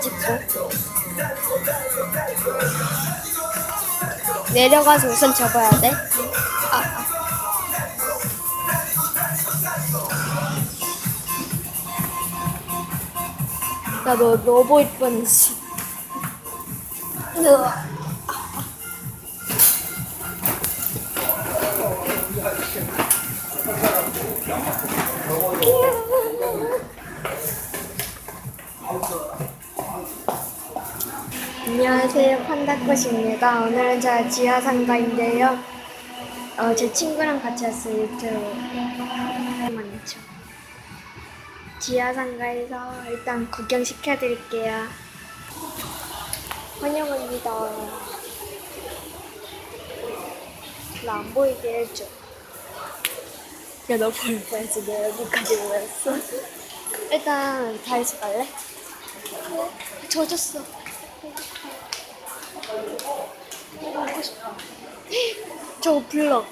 찍고 내려가서 우선 접어야 돼. 아, 아. 나너 너 보일 뻔했어. 으아. 안녕하세요 판다꽃입니다. 오늘은 제가 지하상가인데요. 어, 제 친구랑 같이 왔어요 유튜브. 만죠 지하상가에서 일단 구경 시켜드릴게요. 환영합니다. 나안 보이게 해줘. 야, 너볼 뻔했어. 내 여기까지 모였어. 일단 다이소 갈래? 젖었어. 먹고 싶어. 저거 블럭.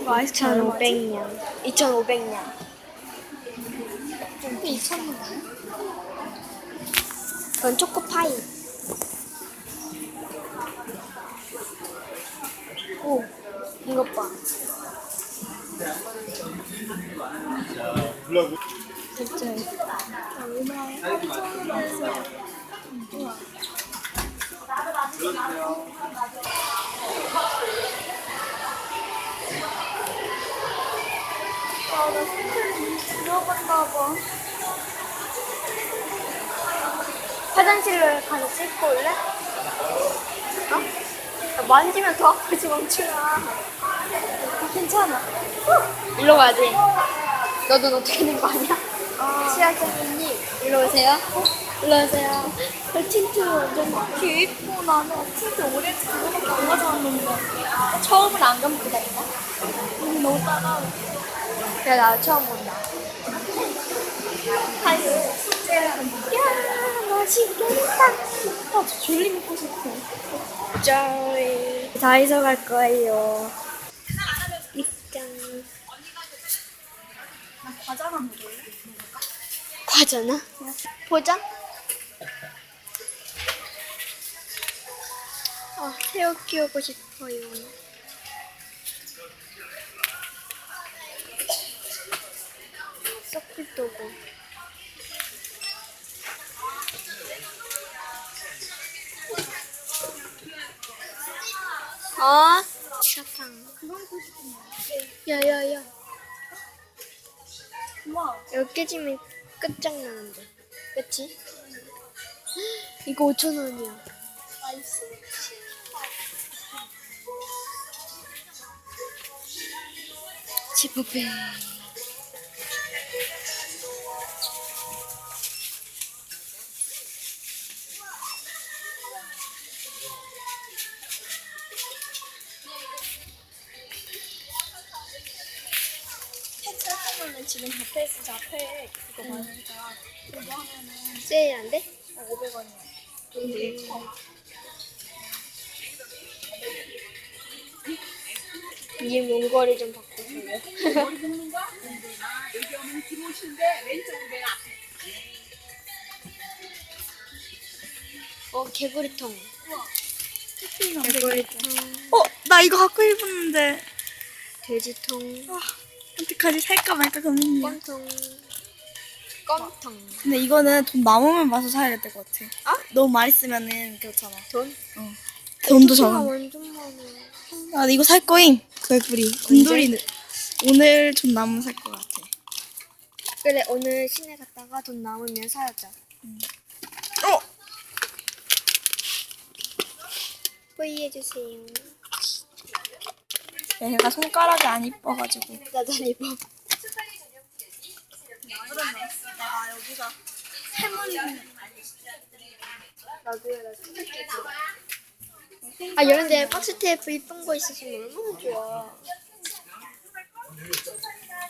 이거 아이스크림 2,500년. 2,500년. 2,000원. 그건 초코파이. 오, 이것 봐. 진짜. 아, 나 스크린 들어갔나 봐. 화장실로 가서 씻고 올래? 어? 야, 만지면 더 아프지 멈추라. 괜찮아. 일로 가야지. 너도 어떻게 된 거 아니야? 아, 시아선생님, 일로 오세요. 오세요. 저 틴트 완전 개 이뻐. 나는 진짜 오렌지 그거밖에 안 가져왔는데. 처음은 안 감고 다닌다? 우리 너무 따가워. 그래, 나 처음 본다. 다시. 야, 맛있겠다. 아, 저 졸리 먹고 싶어. 저희 다이소 갈 거예요. 입장. 나 과자만 먹을래? 과자나? 포장? 아, 새우 키우고 싶어요. 썩불도고. 아, 사탕. 그건 고 싶은데. 야야야. 여기 깨지면 끝장나는데. 그치? 이거 5,000원이야. 아이스. 지퍼백. 펜슬하면은 지금 앞에 있어. 앞에 그거 많으니까. 그거 하면은 세일 안 돼? 500원이야. 이 몸거리 좀 바꿔줄래? 어, 개구리통. 개구리통. 어, 나 이거 갖고 싶었는데. 돼지통. 아, 어떡하지? 살까 말까 고민이야. 껌통. 껌통. 근데 이거는 돈 남으면 마서 사야 될 것 같아. 아? 너무 많이 쓰면은 그렇잖아. 돈? 어. 돈도. 완전 많아. 아, 나 이거 살 거임. 개구리. 곰돌이는 오늘 돈 남으면 살것 같아. 그래, 오늘 시내 갔다가 돈 남으면 사야죠. 어, 호의해주세요. 얘가 손가락이 안 이뻐가지고. 나도 안 입어. 내가 여기서 세문 나도야, 나 스티커. 아, 이런데 박스 테이프 이쁜 거 있으시면 얼마나 좋아.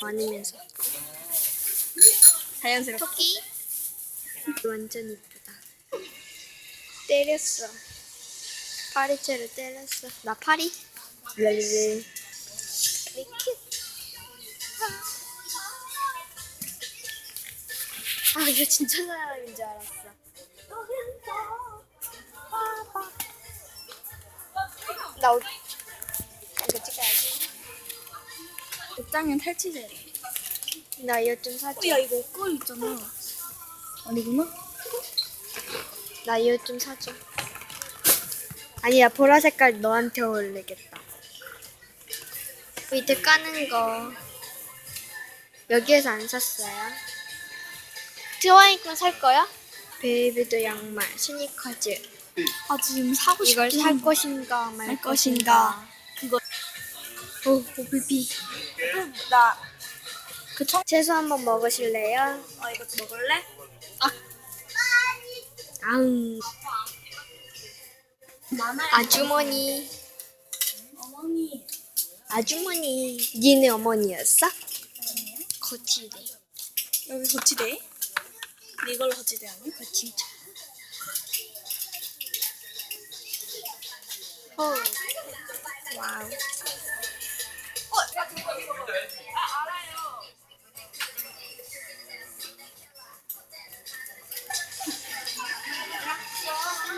많으면서. 자연스럽게. 토끼? 완전 이쁘다. 때렸어. 파리채로 때렸어. 나 파리? 랄랄. 이렇게. 아, 이거 진짜 사람인 줄 알았어. 나 옷, 이거 찍어야지. 옷장면 탈취제. 나 이거 좀 사줘. 어, 야 이거 옷걸이 있잖아. 아니구나. 나 이거 좀 사줘. 아니야, 보라 색깔 너한테 어울리겠다. 밑에 까는 거. 여기에서 안 샀어요. 좋아하니까 살 거야? 베이비도 양말, 스니커즈. 아 지금 사고 싶긴 이걸 살 것인가 말살 것인가. 그거 오, 오비비. 나그 청. 채소 한번 먹으실래요? 아 이거 먹을래? 아웅. 많아요. 아주머니. 어머니. 아주머니. 니네 어머니였어? 거치대. 여기 거치대. 이걸로 거치대 아니? 진짜. 어. 와우.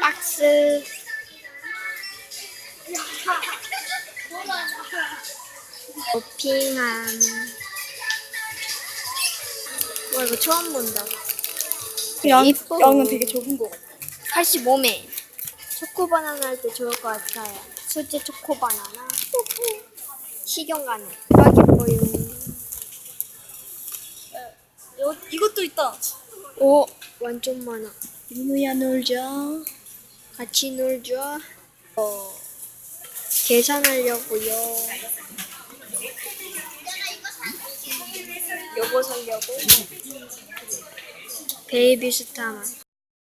박스. 쇼핑한. 와 이거 처음 본다. 양, 이뻐. 양은 되게 좁은 거 같아. 85매. 초코 바나나 할 때 좋을 것 같아요. 수제 초코 바나나. 식용 가능. 딱 예뻐요. 어, 이것도 있다. 오, 완전 많아. 민우야 놀자. 같이 놀죠. 어, 계산하려고요. 요거 사려고. 베이비 스타만.